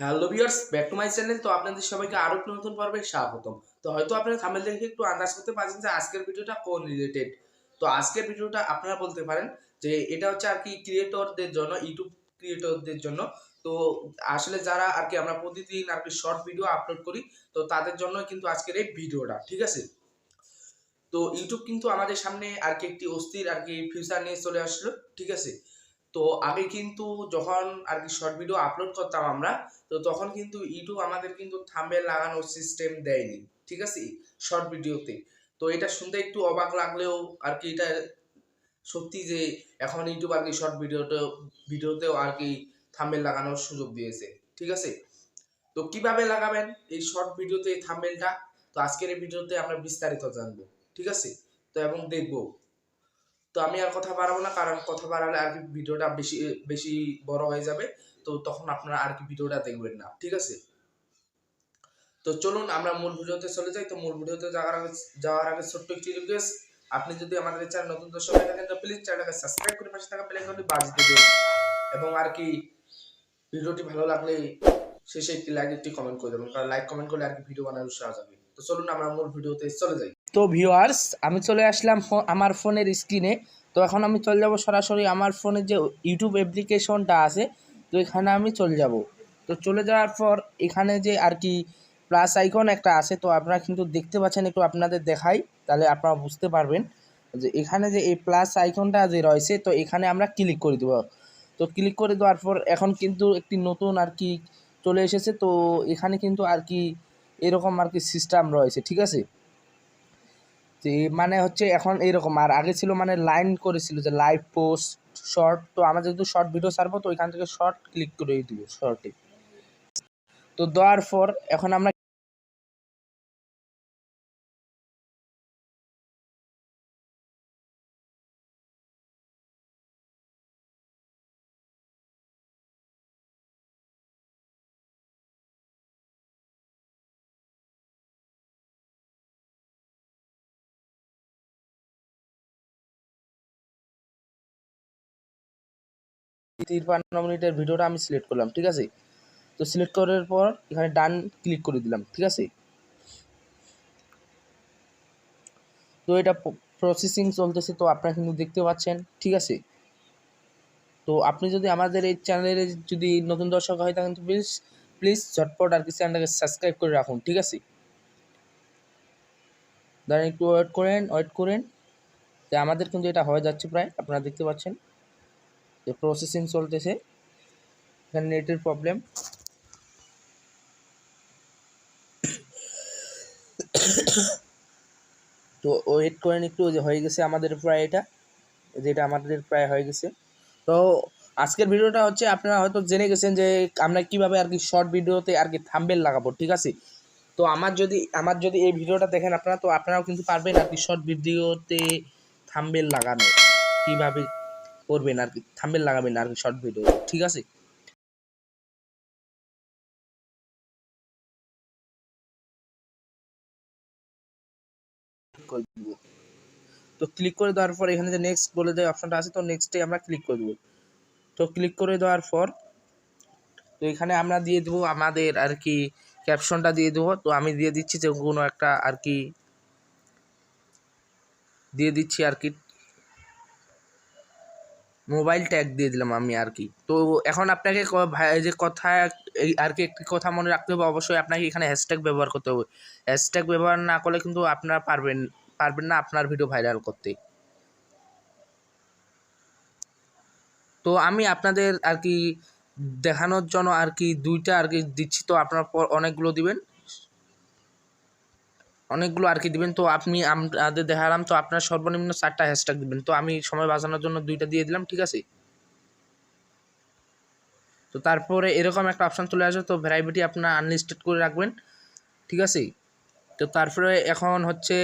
Hello viewers back to my channel তো আপনাদের সবাইকে আরও একটি নতুন পর্বে স্বাগতম। তো হয়তো আপনারা থামেল দেখে একটু আন্দাজ করতে পারছেন যে আজকের ভিডিওটা কোন রিলেটেড তো আজকের ভিডিওটা আপনারা বলতে পারেন যে এটা হচ্ছে আর কি ক্রিয়েটরদের জন্য ইউটিউব ক্রিয়েটরদের জন্য। তো আসলে যারা আর কি আমরা প্রতিদিন আর কি শর্ট ভিডিও আপলোড করি, তো তাদের জন্য কিন্তু আজকের এই ভিডিওটা, ঠিক আছে? তো ইউটিউব কিন্তু আমাদের সামনে আর কি একটি অস্থির আর কি ফিউচার নিয়ে চলে আসলো, ঠিক আছে? তো আগে কিন্তু যখন আর কি শর্ট ভিডিও আপলোড করতাম আমরা, তো তখন কিন্তু ইউটিউব আমাদের কিন্তু থাম্বেল লাগানোর সিস্টেম দেয়নি, ঠিক আছে? শর্ট ভিডিওতে তো। এটা শুনতে একটু অবাক লাগলেও আর কি এটা সত্যি যে এখন ইউটিউব আর কি শর্ট ভিডিওতে ভিডিওতেও আর কি থাম্বেল লাগানোর সুযোগ দিয়েছে, ঠিক আছে? তো কীভাবে লাগাবেন এই শর্ট ভিডিওতে এই থাম্বেলটা তো আজকের এই ভিডিওতে আমরা বিস্তারিত জানব, ঠিক আছে? তো এবং দেখব। তো আমি আর কথা বাড়াবো না, কারণ কথা বাড়ালে আর কি ভিডিওটা বেশি বেশি বড় হয়ে যাবে। তো তখন আপনারা আর কি ভিডিওটা দেখবেন না, ঠিক আছে? তো চলুন আমরা মূল ভিডিওতে চলে যাই। তো মূল ভিডিওতে যাওয়ার আগে যাওয়ার আগে ছোট্ট একটি রিকোয়েস্ট আপনি যদি আমাদের চ্যানেল নতুন দর্শক হয়ে থাকেন, তো প্লিজ চ্যানেলটাকে সাবস্ক্রাইব করে পাশে থাকা বেল আইকনটি বাজিয়ে দেবেন। এবং আর কি ভিডিওটি ভালো লাগলে শেষে একটি লাইক একটি কমেন্ট করে দেবেন। কারণ লাইক কমেন্ট করলে আর কি ভিডিও বানানোর সাহায্য হবে তো চলুন আমরা মূল ভিডিওতে চলে যাই। তো ভিউয়ার্স আমি চলে আসলাম আমার ফোনের স্ক্রিনে তো এখন আমি চলে যাব সরাসরি আমার ফোনে যে ইউটিউব অ্যাপ্লিকেশনটা আছে, তো এখানে আমি চলে যাব। তো চলে যাওয়ার পর এখানে যে আর কি প্লাস আইকন একটা আছে, তো আপনারা কিন্তু দেখতে পাচ্ছেন, একটু আপনাদের দেখাই, তাহলে আপনারা বুঝতে পারবেন যে এখানে যে এই প্লাস আইকনটা যে রয়েছে, তো এখানে আমরা ক্লিক করে দেবো। তো ক্লিক করে দেওয়ার পর এখন কিন্তু একটি নতুন আর কি চলে এসেছে, তো এখানে কিন্তু আর কি এরকম আর কি সিস্টেম রয়েছে, ঠিক আছে? মানে হচ্ছে এখন এরকম আর আগে ছিল মানে লাইন করেছিল যে লাইভ পোস্ট শর্ট তো আমরা যেহেতু শর্ট ভিডিও ছাড়বো, তো ওইখান থেকে শর্ট ক্লিক করে দিব শর্টে তো দেওয়ার পর এখন আমরা তিরপান্ন মিনিটের ভিডিওটা আমি সিলেক্ট করলাম, ঠিক আছে? তো সিলেক্ট করার পর এখানে ডান ক্লিক করে দিলাম, ঠিক আছে? তো এটা প্রসেসিং চলতেছে, তো আপনারা কিন্তু দেখতে পাচ্ছেন, ঠিক আছে? তো আপনি যদি আমাদের এই চ্যানেলে যদি নতুন দর্শক হয়ে থাকেন তো প্লিজ প্লিজ ঝটপট আর কি চ্যানেলটাকে সাবস্ক্রাইব করে রাখুন, ঠিক আছে? দাঁড়ান একটু ওয়েট করেন ওয়েট করেন। যে আমাদের কিন্তু এটা হয়ে যাচ্ছে প্রায়, আপনারা দেখতে পাচ্ছেন। প্রসেসিং চলতেছে, এখানে নেটের প্রবলেম তো ওয়েট করেন একটু যে হয়ে গেছে আমাদের প্রায় এটা, যেটা আমাদের প্রায় হয়ে গেছে। তো আজকের ভিডিওটা হচ্ছে, আপনারা হয়তো জেনে গেছেন যে আমরা কীভাবে আর কি শর্ট ভিডিওতে আর কি থাম্বেল লাগাবো, ঠিক আছে? তো আমার যদি আমার যদি এই ভিডিওটা দেখেন আপনারা, তো আপনারাও কিন্তু পারবেন আর কি শর্ট ভিডিওতে থাম্বেল লাগানো, কীভাবে করবেন আর কি থাম্বেল লাগাবেন আর কি শর্ট ভিডিও ঠিক আছে। তো ক্লিক করে দেওয়ার পর এখানে যে নেক্সট বলে যে অপশনটা আছে, তো নেক্সটে আমরা ক্লিক করে দেবো। তো ক্লিক করে দেওয়ার পর, তো এখানে আমরা দিয়ে দেবো আমাদের আর কি ক্যাপশনটা দিয়ে দেবো। তো আমি দিয়ে দিচ্ছি যে কোনো একটা আর কি, দিয়ে দিচ্ছি আর কি মোবাইল ট্যাগ দিয়ে দিলাম আমি আর কি। তো এখন আপনাকে যে কথা আর কি একটি কথা মনে রাখতে হবে, অবশ্যই আপনাকে এখানে হ্যাশট্যাগ ব্যবহার করতে হবে। হ্যাশট্যাগ ব্যবহার না করলে কিন্তু আপনারা পারবেন পারবেন না আপনার ভিডিও ভাইরাল করতে। তো আমি আপনাদের আর কি দেখানোর জন্য আর কি দুইটা আর কি দিচ্ছি, তো আপনার পর অনেকগুলো দিবেন। অনেকগুলো আর কি দিবেন। তো আপনি আমাদের দেখালাম তো আপনার সর্বনিম্ন চারটা হ্যাশট্যাগ দিবেন। তো আমি সময় বাঁচানোর জন্য দুইটা দিয়ে দিলাম, ঠিক আছে? তো তারপরে এরকম একটা অপশান চলে আসবে তো ভ্যারাইটি আপনার আনলিস্টেড করে রাখবেন, ঠিক আছে? তো তারপরে এখন হচ্ছে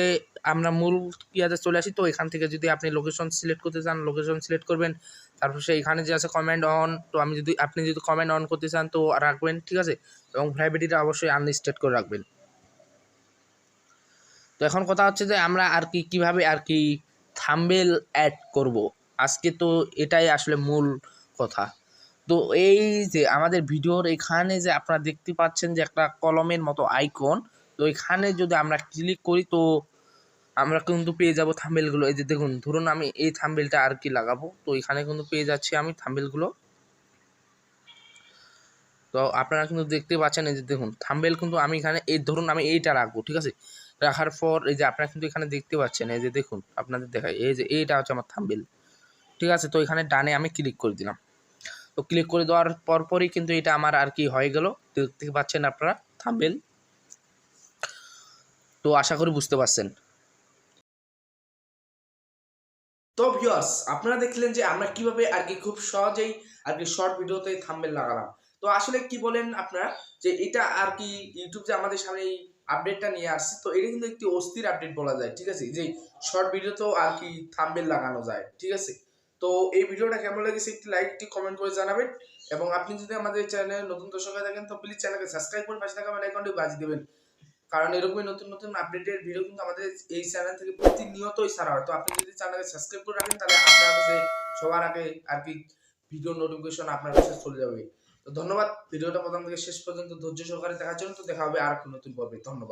আমরা মূল ইয়াতে চলে আসি, তো এখান থেকে যদি আপনি লোকেশন সিলেক্ট করতে চান লোকেশন সিলেক্ট করবেন। তারপর সে এখানে যে আছে কমেন্ট অন তো আমি যদি, আপনি যদি কমেন্ট অন করতে চান, তো রাখবেন, ঠিক আছে? এবং ভ্যারাইটিটা অবশ্যই আনলিস্টেড করে রাখবেন। তো এখন কথা হচ্ছে যে আমরা আর কি কীভাবে আর কি থাম্বেল অ্যাড করব? আজকে তো এটাই আসলে মূল কথা। তো এই যে আমাদের ভিডিওর এখানে যে আপনারা দেখতে পাচ্ছেন যে একটা কলমের মতো আইকন তো এখানে যদি আমরা ক্লিক করি তো আমরা কিন্তু পেয়ে যাব থাম্বেলগুলো এই যে দেখুন, ধরুন আমি এই থাম্বেলটা আর কি লাগাবো, তো এখানে কিন্তু পেয়ে যাচ্ছি আমি থাম্বেলগুলো তো আপনারা কিন্তু দেখতে পাচ্ছেন এই যে দেখুন থাম্বেল কিন্তু আমি এখানে এই, ধরুন আমি এইটা রাখব, ঠিক আছে? রাখার পর এই যে আপনারা কিন্তু এখানে দেখতে পাচ্ছেন, এই যে দেখুন আপনাদের দেখায় এই যে এইটা হচ্ছে আমার থাম্বেল। ঠিক আছে, তো এখানে ডানে আমি ক্লিক করে দিলাম। তো ক্লিক করে দেওয়ার পরপরই কিন্তু এটা আমার আর কি হয়ে গেল। দেখতে পাচ্ছেন আপনারা, থাম্বেল। তো আশা করি বুঝতে পারছেন। তো ভিউয়ার্স আপনারা দেখলেন যে আমরা কীভাবে আর কি খুব সহজেই আর কি শর্ট ভিডিওতে থাম্বেল লাগালাম। তো আসলে কি বলেন আপনারা? যে এটা আর কি ইউটিউব যে আমাদের সামনে এই আপডেটটা নিয়ে আসছে, তো এটা কিন্তু একটি অস্থির আপডেট বলা যায়, ঠিক আছে? যে শর্ট ভিডিওতেও আর কি থাম্বেল লাগানো যায়, ঠিক আছে? তো এই ভিডিওটা কেমন লেগেছে একটি লাইক একটি কমেন্ট করে জানাবেন। এবং আপনি যদি আমাদের চ্যানেলে নতুন দর্শক হয়ে থাকেন, তো প্লিজ চ্যানেলকে সাবস্ক্রাইব করে পাশে থাকা বেল আইকনটি বাজিয়ে দেবেন। কারণ এরকমই নতুন নতুন আপডেটের ভিডিও কিন্তু আমাদের এই চ্যানেল থেকে প্রতিনিয়তই ছাড়া হয়। তো আপনি যদি চ্যানেলকে সাবস্ক্রাইব করে রাখেন, তাহলে আপনার কাছে সবার আগে আর কি ভিডিও নোটিফিকেশন আপনার কাছে চলে যাবে। তো ধন্যবাদ, ভিডিওটা প্রথম থেকে শেষ পর্যন্ত ধৈর্য সহকারে দেখার জন্য। তো দেখা হবে আর নতুন পর্বে। ধন্যবাদ।